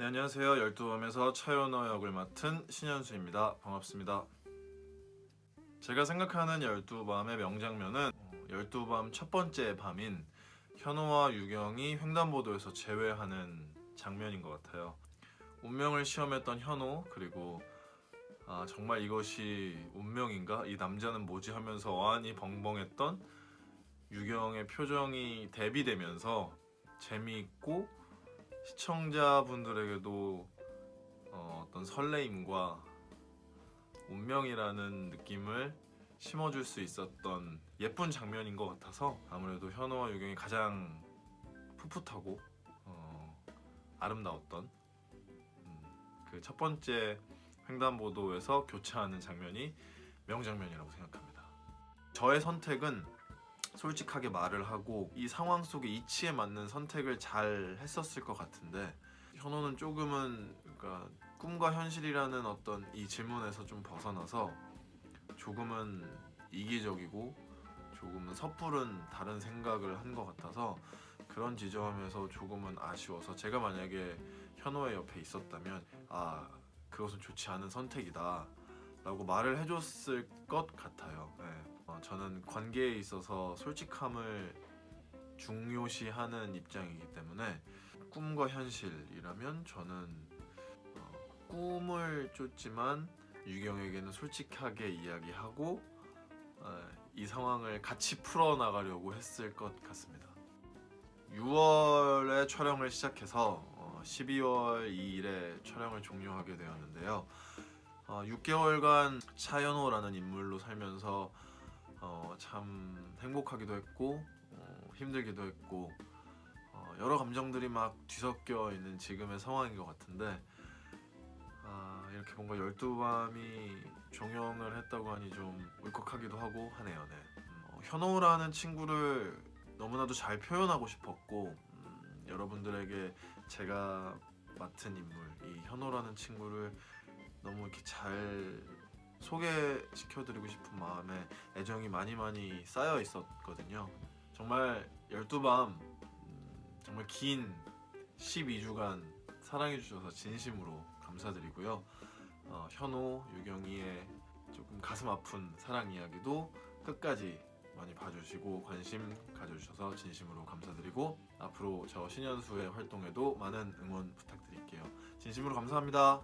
네 안녕하세요. 열두밤에서 차연어 역을 맡은 신현수입니다. 반갑습니다. 제가 생각하는 열두밤의 명장면은 어, 열두밤 첫 번째 밤인 현호와 유경이 횡단보도에서 재회하는 장면인 것 같아요. 운명을 시험했던 현호 그리고 아 정말 이것이 운명인가? 이 남자는 뭐지? 하면서 어안이 벙벙했던 유경의 표정이 대비되면서 재미있고 시청자분들에게도 어, 어떤 설레임과 운명이라는 느낌을 심어줄 수 있었던 예쁜 장면인 것 같아서 아무래도 현호와 유경이 가장 풋풋하고 어, 아름다웠던 그첫 번째 횡단보도에서 교차하는 장면이 명장면이라고 생각합니다. 저의 선택은 솔직하게 말을 하고 이 상황 속의 이치에 맞는 선택을 잘 했었을 것 같은데 현호는 조금은 그러니까 꿈과 현실이라는 어떤 이 질문에서 좀 벗어나서 조금은 이기적이고 조금은 섣부른 다른 생각을 한 것 같아서 그런 지점에서 조금은 아쉬워서 제가 만약에 현호의 옆에 있었다면 아 그것은 좋지 않은 선택이다 라고 말을 해줬을 것 같아요. 네. 어, 저는 관계에 있어서 솔직함을 중요시하는 입장이기 때문에 꿈과 현실이라면 저는 어, 꿈을 쫓지만 유경에게는 솔직하게 이야기하고 어, 이 상황을 같이 풀어나가려고 했을 것 같습니다. 6월에 촬영을 시작해서 어, 12월 2일에 촬영을 종료하게 되었는데요. 어, 6개월간 차연호라는 인물로 살면서 어, 참 행복하기도 했고 어, 힘들기도 했고 어, 여러 감정들이 막 뒤섞여 있는 지금의 상황인 것 같은데 아, 이렇게 뭔가 열두 밤이 종영을 했다고 하니 좀 울컥하기도 하고 하네요. 네. 음, 어, 현호라는 친구를 너무나도 잘 표현하고 싶었고 음, 여러분들에게 제가 맡은 인물 이 현호라는 친구를 너무 이렇게 잘 소개시켜드리고 싶은 마음에 애정이 많이 많이 쌓여 있었거든요. 정말 열두밤 음, 정말 긴 12주간 사랑해주셔서 진심으로 감사드리고요. 어, 현호, 유경이의 조금 가슴 아픈 사랑 이야기도 끝까지 많이 봐주시고 관심 가져주셔서 진심으로 감사드리고 앞으로 저 신현수의 활동에도 많은 응원 부탁드릴게요. 진심으로 감사합니다.